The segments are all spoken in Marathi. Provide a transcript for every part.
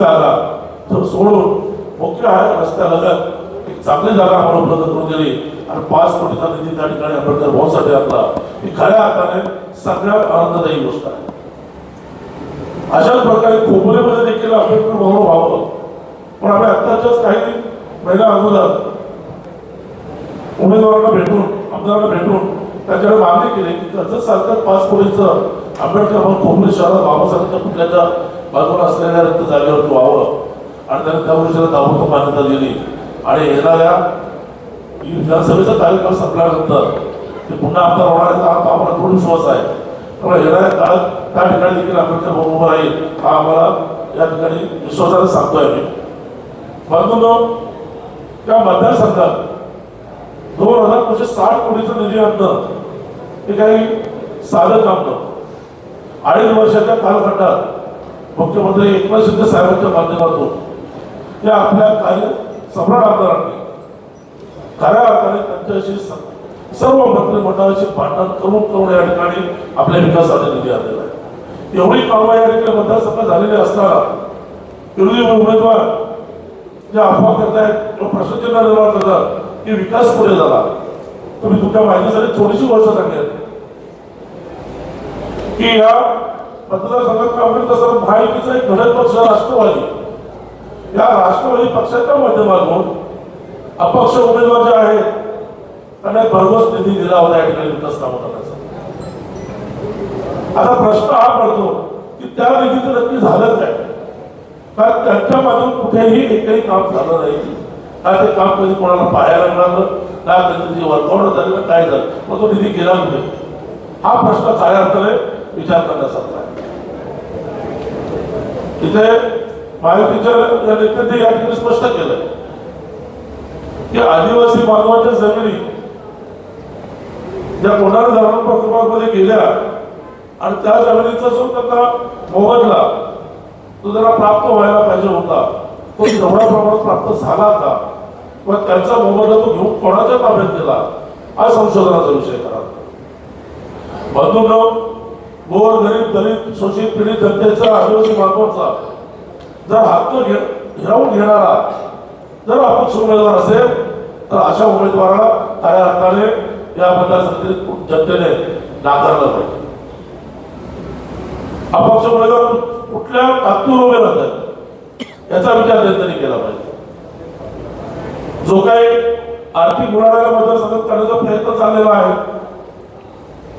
जागा तर सोडून मुख्य रस्त्याला एक चांगली जागा आपण उपलब्ध करून दिली. आणि पाच कोटीचा निधी त्या ठिकाणी आंबेडकर भवनसाठी आणला. ही खऱ्या अर्थाने सगळ्यात आनंददायी गोष्ट आहे. अशाच प्रकारे खोबरेमध्ये देखील आंबेडकर भवन व्हावं. पण आम्ही आत्ताच्याच काही महिन्या अगोदर उमेदवारांना भेटून आमदारांना भेटून त्यांच्याकडे मागणी केली की कर्जत सारखं पाच कोटीचं आंबेडकर भवन खोबरे शहरात बाबासाहेबांच्या पुतळ्याच्या बाजूला असलेल्या रक्त जागेवर तो व्हावं आणि त्याने त्या गोष्टीला ताबडतोब मान्यता दिली. आणि येणाऱ्या विधानसभेचा कार्यकाळ संपल्यानंतर ते पुन्हा आमदार होणार आहे हा आम्हाला थोडा विश्वास आहे. त्यामुळे येणाऱ्या काळात त्या ठिकाणी देखील आंबेडकर बरोबर आहे राहील. हा आम्हाला या ठिकाणी विश्वासाने सांगतोय मी परंतु त्या मतदारसंघात दोन हजार दोनशे साठ कोटीचं निधी आणणं हे काही साधं काम नव्हतं. अडीच वर्षाच्या कालखंडात मुख्यमंत्री एकनाथ शिंदे साहेबांच्या माध्यमातून या आपल्या कार्य सम्राट आमदारांनी खऱ्या अर्थाने त्यांच्याशी सर्व मंत्रिमंडळाशी भांडण करून करून या ठिकाणी आपल्या विकासाचा निधी आणलेला आहे. एवढी कामं या ठिकाणी मतदारसंघात झालेली असताना विरोधी उमेदवार जे अफवा करतायत किंवा प्रश्नचिन्ह निर्माण करतात की विकास पुढे झाला. तुम्ही तुमच्या माहितीसाठी थोडीशी गोष्ट सांगेल की या मतदारसंघात काँग्रेस तसं महायुतीचा एक घडत पक्ष राष्ट्रवादी. या राष्ट्रवादी पक्षाच्या माध्यमातून अपक्ष उमेदवार जे आहेत त्यांना भरघोस निधी दिला होता या ठिकाणी विकास कामं आता प्रश्न हा पडतो की त्या निधीचं नक्की झालं काय? कारण त्यांच्या माध्यमातून कुठेही एकही काम झालं नाही. ना ते काम कधी कोणाला पाहायला मिळालं ना कधी वर्कआउट झालं काय झालं मग तो निधी गेला म्हणजे हा प्रश्न काय अर्थाने विचार करण्यासारखा इथे महायुतीच्या या नेत्यांनी या ठिकाणी स्पष्ट केलंय की आदिवासी बांधवांच्या जमिनी ज्या कोणाला धरण प्रकल्पामध्ये गेल्या आणि त्या जमिनीचा जो त्यांना मोबदला तो जरा प्राप्त व्हायला पाहिजे होता तो जेवढ्या प्रमाणात प्राप्त झाला होता किंवा त्यांचा मोबदला तो घेऊन कोणाच्या ताब्यात गेला? हा संशोधनाचा विषय करा बंधू गोर गरीब दलित शोषित पीडित जनतेचा आदिवासी बांधवांचा जर हक्क घे हिरावून घेणारा जर अपक्ष उमेदवार असेल तर अशा उमेदवाराला खऱ्या अर्थाने या मतदारसंघातील जनतेने नाकारलं पाहिजे. अपक्ष उमेदवार कुठल्या ताकदीवर उभे राहतात याचा विचार जनतेने केला पाहिजे. जो काही आर्थिक गुणाढाला मतदारसंघात करण्याचा प्रयत्न चाललेला आहे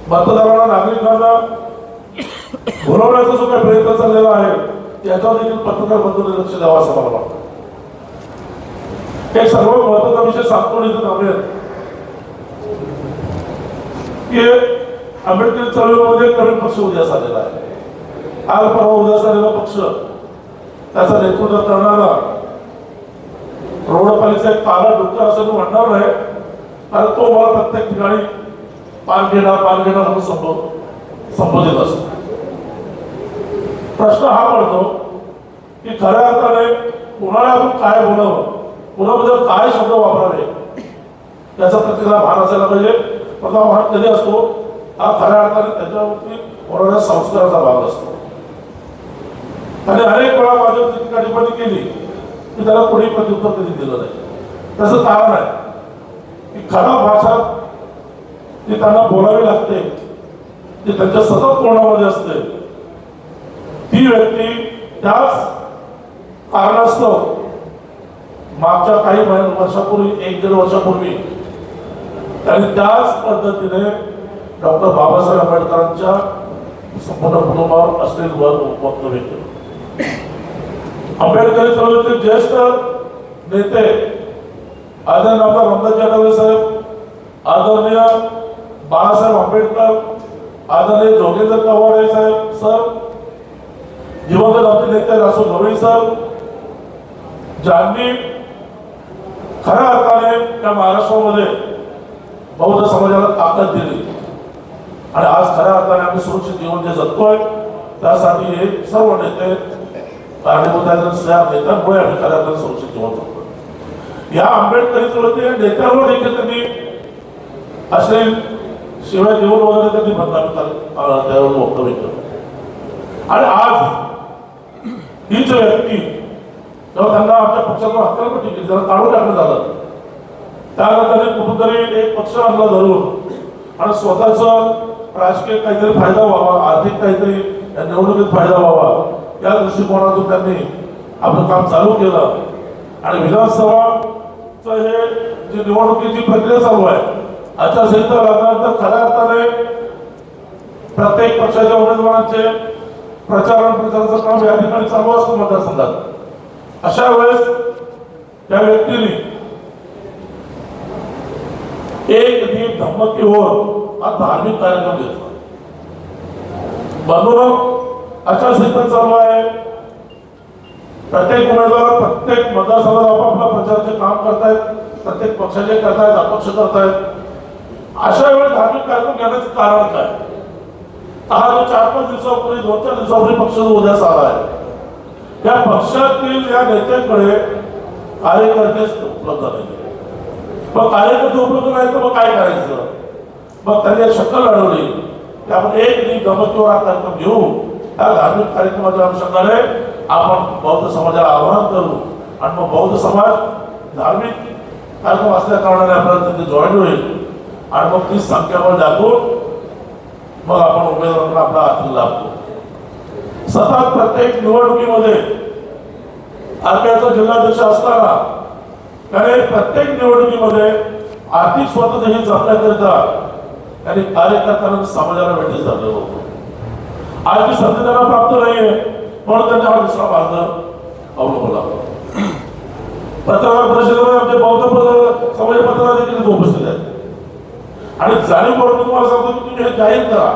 मतदारांना नागरिकांना भरवण्याचा जो काही प्रयत्न चाललेला आहे त्याच्यावर देखील पत्रकार बंधूंनी लक्ष द्यावा असं मला वाटतं. हे सर्व महत्त्वाचा विषय सांगतो इथं थांबेल की आंबेडकर चळवळीमध्ये नवीन पक्ष उद्यास आलेला आहे. आज परवा उद्यास आलेला पक्ष त्याचा नेतृत्व करणारा रोडपालिका एक पाला डुक्कर असं मी म्हणणार नाही कारण तो मला प्रत्येक ठिकाणी पानगेडा पानगेडा म्हणून संभवतो. संबोधित असतो. प्रश्न हा पडतो की खऱ्या अर्थाने कुणाला आपण काय बोलावं कुणाबद्दल काय शब्द वापरावे त्याचा प्रत्येकाला भान असायला पाहिजे. प्रथम भान कधी असतो? हा खऱ्या अर्थाने त्याच्यावरती होणाऱ्या संस्काराचा भाग असतो. आणि अनेक वेळा माझ्या टीका टिप्पणी केली की त्याला कोणी प्रत्युत्तर कधी दिलं नाही. त्याचं कारण आहे की खरा भाषा जी त्यांना बोलावी लागते ती त्यांच्या सतत कोणामध्ये असते? ती व्यक्ती त्याच कारणास्तव मागच्या काही महिन्या वर्षापूर्वी एक दीड वर्षापूर्वी आणि त्याच पद्धतीने डॉक्टर बाबासाहेब आंबेडकरांच्या संपूर्ण कुटुंबावर असलेले वर वक्तव्य केलं. आंबेडकरी चळवळीचे ज्येष्ठ नेते आदरणीय डॉक्टर रामदास आठवले साहेब आदरणीय बाळासाहेब आंबेडकर आदरणीय जोगेंद्र कवाडे साहेब सर दिवंगत आपले नेते रासू गवळी सर ज्यांनी खऱ्या अर्थाने त्या महाराष्ट्रामध्ये बौद्ध समाजाला ताकद दिली. आणि आज खऱ्या अर्थाने आम्ही सुरक्षित जीवन जे जगतोय त्यासाठी हे सर्व नेते कारणीभूत आहेत नेत्यांमुळे आम्ही खऱ्या अर्थाने सुरक्षित जीवन जगतोय. या आंबेडकरी नेत्यांवर देखील त्यांनी असे शिवाय जेवण वगैरे त्यांनी बदनामी त्यावर वक्तव्य केलं आणि आज हीच व्यक्ती जेव्हा त्यांना आमच्या पक्षातून हक्कलपट्टी केली त्यांना काढून टाकलं झालं. त्यानंतर कुठंतरी एक पक्ष आणला धरून. आणि स्वतःच राजकीय काहीतरी फायदा व्हावा आर्थिक काहीतरी या निवडणुकीत फायदा व्हावा या दृष्टिकोनातून त्यांनी आपलं काम चालू केलं. आणि विधानसभाचं हे जी निवडणुकीची प्रक्रिया चालू आहे आचारसंहिता लागल्यानंतर खऱ्या अर्थाने प्रत्येक पक्षाच्या उमेदवारांचे प्रचार आणि प्रचाराचं काम या ठिकाणी चालू असतं मतदारसंघात. अशा वेळेस त्या व्यक्तीने एक दीप धमकी होत हा धार्मिक कार्यक्रम घेतला. म्हणून आचारसंहिता चालू आहे. प्रत्येक उमेदवार प्रत्येक मतदारसंघात आपापल्या प्रचाराचे काम करतायत प्रत्येक पक्षाचे करतायत अपक्ष करतायत. अशा वेळी धार्मिक कार्यक्रम घेण्याचं कारण काय? हा जो चार पाच दिवसापूर्वी दोन चार दिवसापूर्वी पक्ष उद्यास आला आहे. त्या पक्षातील या नेत्यांकडे कार्यकर्तेच उपलब्ध नाही मग कार्यकर्ते उपलब्ध नाही तर मग काय करायचं? मग त्यांनी एक शक्कल लढवली. त्यामुळे एक मी गमतीवर हा कार्यक्रम घेऊ. त्या धार्मिक कार्यक्रमाच्या अनुषंगाने आपण बौद्ध समाजाला आवाहन करू. आणि मग बौद्ध समाज धार्मिक कार्यक्रम असल्या कारणाने आपल्याला तिथे जॉईन होईल. आणि मग ती संख्याबळ दाखवून मग आपण उमेदवारांना आपला हाती लाभतो सतत प्रत्येक निवडणुकीमध्ये आरपीआयचा जिल्हाध्यक्ष असताना त्याने प्रत्येक निवडणुकीमध्ये आर्थिक स्वातंत्र्य हे जपण्याकरिता त्यांनी कार्यकर्त्यांना समाजाला भेटीस झालं होतं आज ती संधी त्यांना प्राप्त नाहीये म्हणून त्यांनी हा दुसरा मार्ग अवलंबला पत्रकार परिषदेमध्ये आमचे बौद्ध समाज पत्रकार देखील इथे उपस्थित आहेत आणि जाणीव करून तुम्हाला सांगतो की तुम्ही हे जाहीर करा.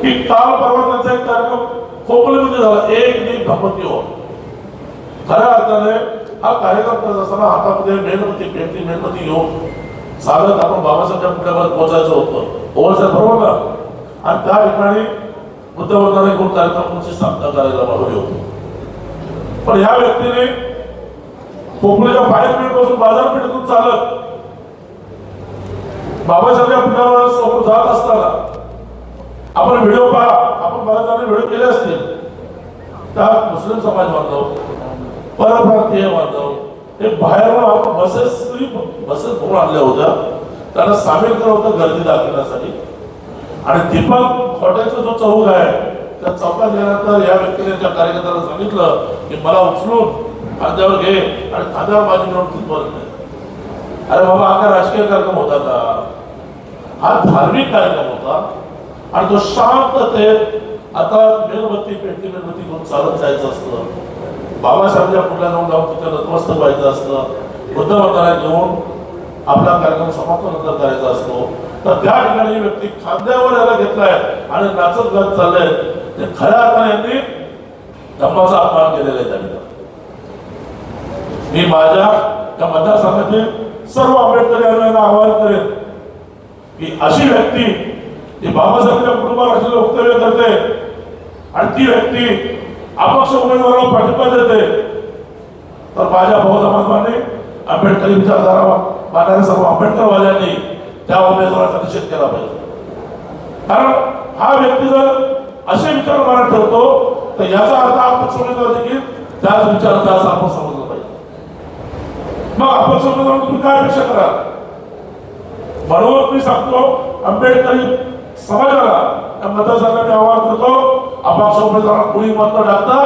की काल परवा त्यांचा एक कार्यक्रम खोपलीमध्ये झाला. एक नीट भपती हो खऱ्या अर्थाने हा कार्यक्रम करत असताना हातामध्ये मेणबत्ती पेटी मेणबत्ती घेऊन साधत आपण बाबासाहेबच्या पुढ्यावर पोहोचायचं होतं. ओवळसाहेब बरोबर ना आणि त्या ठिकाणी बुद्धवर्धाने एकूण कार्यक्रमाची स्थापना करायला हवी होती. पण ह्या व्यक्तीने कोकणीच्या बाहेर बाजारपेठेतून चालत बाबासाहेबच्या पुतळ्यावर समोर जात असताना आपण व्हिडिओ पहा. आपण बऱ्याच जणांनी व्हिडिओ केले असतील. त्यात मुस्लिम समाज बांधव परप्रांतीय बांधव हे बाहेरून आपण बसेस बसेस भरून आणल्या होत्या. त्यांना सामील केलं होतं गर्दी दाखवण्यासाठी. आणि दीपक हॉटेलचा जो चौक आहे त्या चौकात गेल्यानंतर या व्यक्तीने त्या कार्यकर्त्याला सांगितलं की मला उचलून खांद्यावर घे आणि खांद्यावर माझी मिळून तिथपर्यंत अरे बाबा हा काय राजकीय कार्यक्रम होता का? हा धार्मिक कार्यक्रम होता. आणि तो शांततेत आता मेणबत्ती पेटती मेणबत्ती घेऊन चालत जायचं असतं. बाबासाहेबच्या पुढल्या जाऊन जाऊन तिथे नतमस्तक व्हायचं असतं. बुद्ध मताला घेऊन आपला कार्यक्रम समाप्त नंतर करायचा असतो. तर त्या ठिकाणी व्यक्ती खांद्यावर याला घेतलाय आणि नाचत गात चाललंय. ते खऱ्या अर्थाने यांनी धम्माचा अपमान केलेला आहे त्यांनी. मी माझ्या त्या मतदारसंघातील सर्व आंबेडकर यांना आवाहन करेन की अशी व्यक्ती जी बाबासाहेबांच्या कुटुंबावर असलेलं वक्तव्य करते आणि ती व्यक्ती अपक्ष उमेदवाराला पाठिंबा देते तर माझ्या भाऊ बांधवांनी आंबेडकरी विचारधारा मानणाऱ्या सर्व आंबेडकरवाद्यांनी त्या उमेदवाराचा निषेध केला पाहिजे. कारण हा व्यक्ती जर असे विचार मनात ठेवतो तर याचा अर्थ अपक्ष उमेदवार देखील त्याच विचारधाराचा आपण समजलं पाहिजे. मग अपक्ष उमेदवार तुम्ही काय अपेक्षा कराल? म्हणून मी सांगतो आंबेडकरी समाजाला या मतदारसंघाने आवाहन करतो आपापसा उमेदवार कुणी मत न टाकता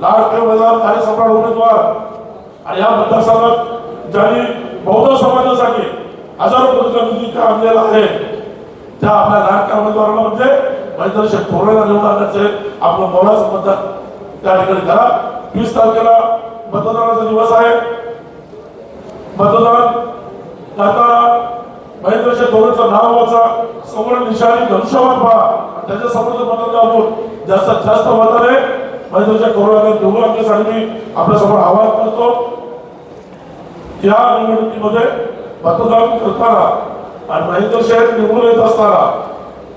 लाडके उमेदवार कार्यसम्राट उमेदवार. आणि या मतदारसंघात ज्यांनी बौद्ध समाजासाठी हजारो कोटीचा निधी आणलेला आहे त्या आपल्या लाडक्या उमेदवाराला म्हणजे महेंद्र शेठ निवडून आणण्याचे आपलं मोलाचं मतदान त्या ठिकाणी करा. वीस तारखेला मतदानाचा दिवस आहे. मतदान करताना महेंद्र शेठ थोरांचं नाव वाचा समोर निशाणी धनुष्यबाण पहा. आणि त्याच्यासमोर मतदान आपण जास्तीत जास्त मताने आहे. महेंद्रच्या थोरांना निवडून मी आपल्यासमोर आवाहन करतो. या निवडणुकीमध्ये मतदान करताना आणि महेंद्र शेठ निवडून येत असताना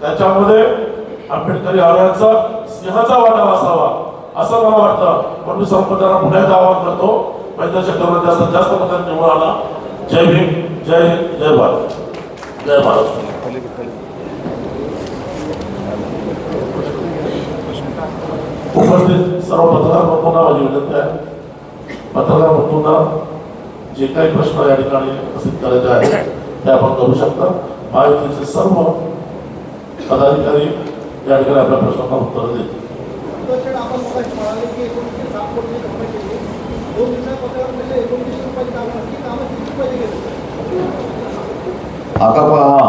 त्याच्यामध्ये आंबेडकरी आल्याचा सिंहाचा वाटा असावा असं मला वाटतं. म्हणून मी संपदाला पुन्हा एकदा आवाहन करतो. महेंद्र शेठ जास्तीत जास्त मतांनी निवडून आला जय भीम जय हिंद जय भारत. जय महाराष्ट्र उपस्थित सर्व पत्रकार बंधूंना माझी विनंती आहे. पत्रकार बंधूंना जे काही प्रश्न या ठिकाणी उपस्थित करायचे आहेत ते आपण करू शकता. महायुतीचे सर्व पदाधिकारी या ठिकाणी आपल्या प्रश्नांना उत्तर देतील. दोन दिवसात रुपयाची कामं कामं किती आता पहा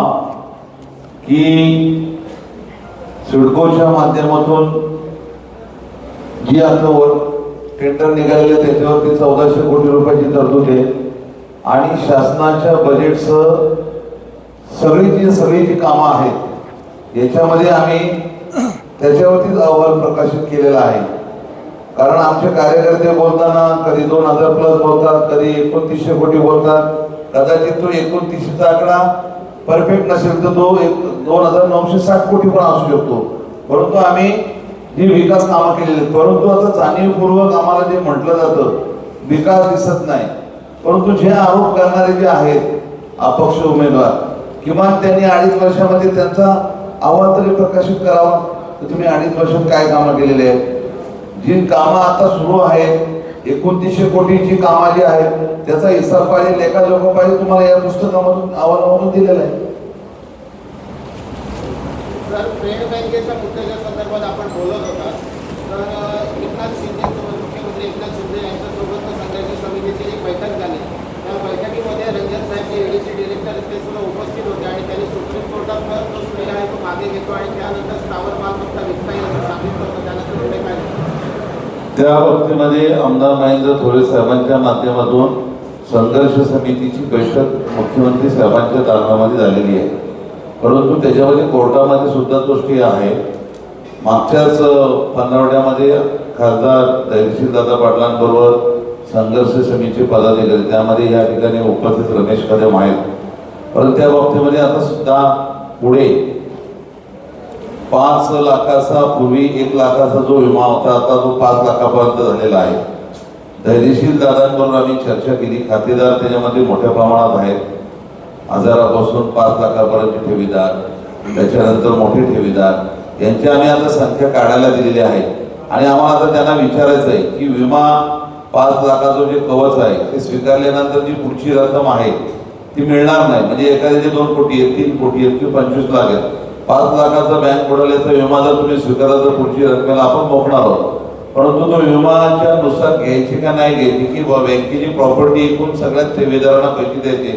की सिडकोच्या माध्यमातून जी आता टेंडर निघालेले आहे, त्याच्यावरती चौदाशे कोटी रुपयाची तरतूद आहे. आणि शासनाच्या बजेटसह सगळी जी सगळी जी कामं आहेत. याच्यामध्ये आम्ही त्याच्यावरतीच अहवाल प्रकाशित केलेला आहे. कारण आमचे कार्यकर्ते बोलताना कधी दोन हजार प्लस बोलतात कधी एकोणतीसशे कोटी बोलतात. कदाचित तो एकोणतीसशेचा आकडा परफेक्ट नसेल तर तो एक दोन हजार नऊशे साठ कोटी पण असू शकतो. परंतु आम्ही जी विकास कामं केलेली आहेत. परंतु आता जाणीवपूर्वक आम्हाला जे म्हटलं जातं विकास दिसत नाही. परंतु जे आरोप करणारे जे आहेत अपक्ष उमेदवार किमान त्यांनी अडीच वर्षामध्ये त्यांचा अहवाल तरी प्रकाशित करावा. तर तुम्ही अडीच वर्षात काय कामं केलेली आहेत? जी कामं आता सुरू आहेत एकोणतीसशे कोटीची कामं जी आहेत त्याचा हिसाब पाहिजे लेखा जोखा पाहिजे तुम्हाला या पुस्तकामधून अहवालामधून दिलेला आहे. जर ट्रेड बँकेच्या मुद्द्याच्या संदर्भात आपण बोलत होता तर अ, एकनाथ शिंदेसोबत मुख्यमंत्री एकनाथ शिंदे यांच्यासोबत संघर्ष समितीची एक बैठक झाली. त्या बैठकीमध्ये रंजन साहेब जे एडीसी डिरेक्टर आहेत ते सुद्धा उपस्थित होते आणि त्यांनी सुप्रीम कोर्टात जो स्टे आहे तो मागे घेतो आणि त्यानंतर स्थावर मालमत्ता विकता येईल असं सांगितलं होतं. त्यानंतर पुढे काय झालं? त्या बाबतीमध्ये आमदार महेंद्र थोरे साहेबांच्या माध्यमातून संघर्ष समितीची बैठक मुख्यमंत्री साहेबांच्या दालनामध्ये झालेली आहे. परंतु त्याच्यामध्ये कोर्टामध्ये सुद्धा गोष्टी आहे. मागच्याच पंधरवड्यामध्ये खासदार धैर्यशील दादा पाटलांबरोबर संघर्ष समितीचे पदाधिकारी त्यामध्ये या ठिकाणी उपस्थित रमेश कदम आहेत. परंतु त्या बाबतीमध्ये आता सुद्धा पुढे पाच लाखाचा पूर्वी एक लाखाचा जो विमा होता आता तो पाच लाखापर्यंत झालेला आहे. धैर्यशील दादांबरोबर आम्ही चर्चा केली. खातेदार त्याच्यामध्ये मोठ्या प्रमाणात आहेत. हजारापासून पाच लाखापर्यंतचे ठेवीदार त्याच्यानंतर मोठे ठेवीदार. यांची आम्ही आता संख्या काढायला दिलेली आहे. आणि आम्हाला आता त्यांना विचारायचं आहे की विमा पाच लाखाचं जे कवच आहे ते स्वीकारल्यानंतर जी पुढची रक्कम आहे ती मिळणार नाही. म्हणजे एखाद्याचे दोन कोटी आहेत तीन कोटी आहेत किंवा पंचवीस लाख आहेत. पाच लाखाचा बँक बुडाल्याचा विमा जर तुम्ही स्वीकारला तर पुढची रक्कमेला आपण मोकणार आहोत. परंतु तो विमाच्या नुसार घ्यायची का नाही घ्यायची की बुवा बँकेची प्रॉपर्टी एकूण सगळ्यात ठेवीदारांना पैसे द्यायचे.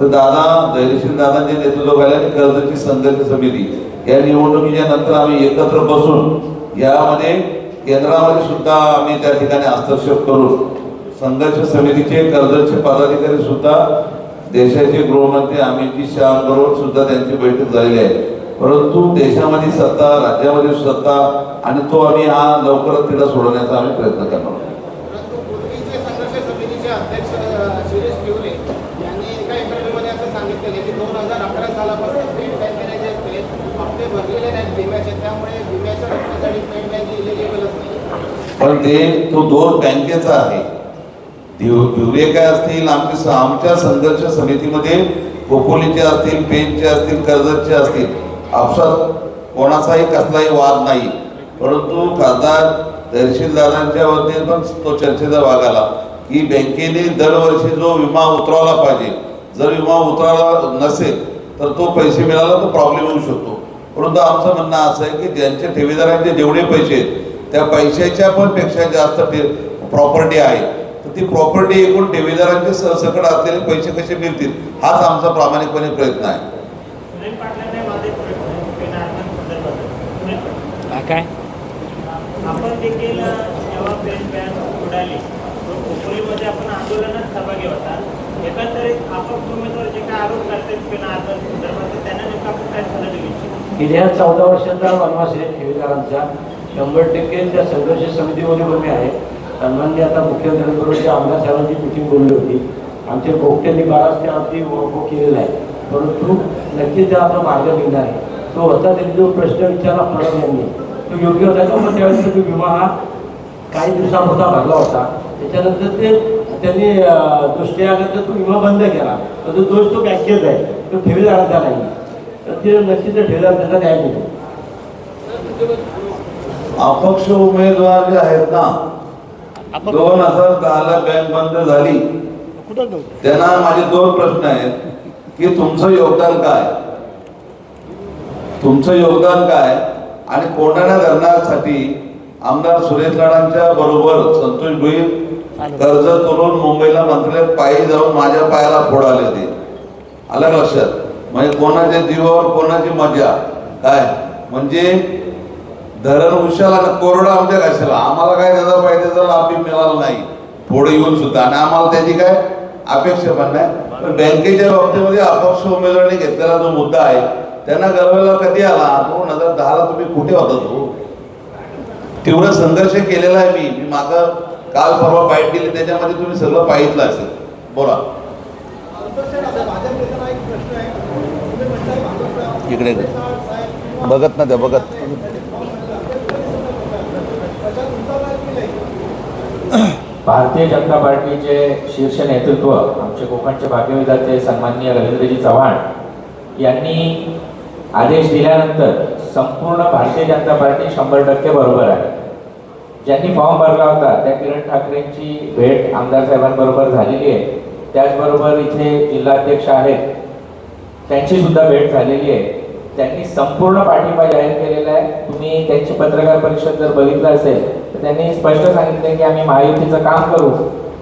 तर दादा धैर्यशील दादांच्या नेतृत्व आणि कर्जाची संघर्ष समिती. या निवडणुकीच्या नंतर आम्ही एकत्र बसून यामध्ये केंद्रामध्ये सुद्धा आम्ही त्या ठिकाणी हस्तक्षेप करून संघर्ष समितीचे कर्जाचे पदाधिकारी सुद्धा देशाचे गृहमंत्री अमित शहा बरोबर सुद्धा त्यांची बैठक झालेली आहे. परंतु देशामध्ये सत्ता राज्यामध्ये सत्ता आणि तो आम्ही हा लवकरच तिला सोडवण्याचा आम्ही प्रयत्न करणार दोन पण ते तो दोष बँकेचा आहे. दिव- दिवरे काय असतील? आमचे स- आमच्या संघर्ष समितीमध्ये कोपोलीचे असतील पेनचे असतील कर्जतचे असतील. आपसात कोणाचाही कसलाही वाद नाही. परंतु खासदार तहसीलदारांच्या वतीने पण तो चर्चेचा भाग आला की बँकेने दरवर्षी जो विमा उतरवला पाहिजे. जर विमा उतरवला नसेल तर तो पैसे मिळाला तर प्रॉब्लेम होऊ शकतो. परंतु आमचं म्हणणं असं आहे की ज्यांच्या ठेवीदारांचे जेवढे पैसे आहेत त्या पैशाच्या पण पेक्षा जास्त प्रॉपर्टी आहे. तर ती प्रॉपर्टी एकूण ठेवीदारांचे सरसकट असलेले पैसे कसे मिळतील हाच आमचा प्रामाणिकपणे प्रयत्न आहे सुनील पाटलांनी माझा एक प्रश्न आहे पेन आरक्षण संदर्भात सुनील पाटील काय? आपण देखील जेव्हा उडाली आपण आंदोलनात सहभागी होता. एकंदरीत अपक्ष उमेदवार जे काय आरोप करतात संदर्भात त्यांना नेमकं आपण काय सल्ला देऊ इच्छितो? गेल्या चौदा वर्षाचा वनवास आहे ठेवीदारांचा. शंभर टक्के त्या संघर्ष समितीमध्ये पण मी आहे. सन्मान्य आता मुख्यमंत्र्यांबरोबर आमदार साहेबांची मिटिंग बोलली होती. आमच्या पोपट्यांनी बराच त्यावरती वर्क केलेला आहे. परंतु नक्कीच त्या आपला मार्ग निघणार आहे. तो होता त्यांनी जो प्रश्न विचारला फडणवीस यांनी तो योग्य होता का मग त्यावेळेस तो विमा हा काही दिवसापुरता भरला होता त्याच्यानंतर ते त्यांनी दृष्टी आल्यानंतर तो विमा बंद केला तर तो दोष तो बँकेत आहे तो ठेवीदारांचा नाही तर ते नक्कीच ठेवीदार त्याचा न्याय मिळेल अपक्ष उमेदवार जे आहेत ना दोन हजार दहाला बँक बंद झाली. त्यांना माझे दोन प्रश्न आहेत. की तुमचं योगदान काय? तुमचं योगदान काय? आणि कोंडाणा धरणासाठी आमदार सुरेश लाडांच्या बरोबर संतोष भुईर कर्ज करून मुंबईला मंत्रालयात पायी जाऊन माझ्या पायाला फोड आले होते. आलं लक्षात? म्हणजे कोणाच्या जीवावर कोणाची मजा काय? म्हणजे धरण उशाला कोरडा आमच्या कशाला? आम्हाला काय त्याचा पाहिजे तर लाभ मिळाला नाही. पुढे येऊन सुद्धा. आणि आम्हाला त्याची काय अपेक्षा पण नाही. बँकेच्या बाबतीमध्ये अपक्ष उमेदवारांनी घेतलेला जो मुद्दा आहे त्यांना गरवेला कधी आला? दोन हजार दहाला तुम्ही कुठे होता तो? तीव्र संघर्ष केलेला आहे मी. मी माग काल परवा बाईट दिली त्याच्यामध्ये तुम्ही सगळं पाहितलं असेल. बोला. इकडे बघत ना त्या बघत. भारतीय जनता पार्टीचे शीर्ष नेतृत्व आमचे कोकणचे भाग्यविधाचे सन्माननीय रवींद्रजी चव्हाण यांनी आदेश दिल्यानंतर संपूर्ण भारतीय जनता पार्टी शंभर टक्के बरोबर आहे. ज्यांनी फॉर्म भरला होता त्या किरण ठाकरेंची भेट आमदार साहेबांबरोबर झालेली आहे. त्याचबरोबर इथे जिल्हाध्यक्ष आहेत त्यांची सुद्धा भेट झालेली आहे. त्यांनी संपूर्ण पाठिंबा जाहीर केलेला आहे. तुम्ही त्यांची पत्रकार परिषद जर बघितलं असेल तर त्यांनी स्पष्ट सांगितले की आम्ही महायुतीचं काम करू.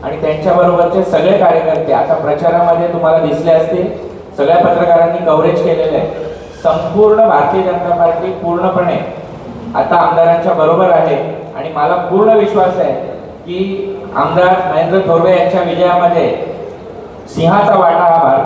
आणि त्यांच्याबरोबरचे सगळे कार्यकर्ते आता प्रचारामध्ये तुम्हाला दिसले असतील. सगळ्या पत्रकारांनी कव्हरेज केलेलं आहे. संपूर्ण भारतीय जनता पार्टी पूर्णपणे आता आमदारांच्या बरोबर आहे. आणि मला पूर्ण विश्वास आहे की आमदार महेंद्र थोरवे यांच्या विजयामध्ये सिंहाचा वाटा हा भारत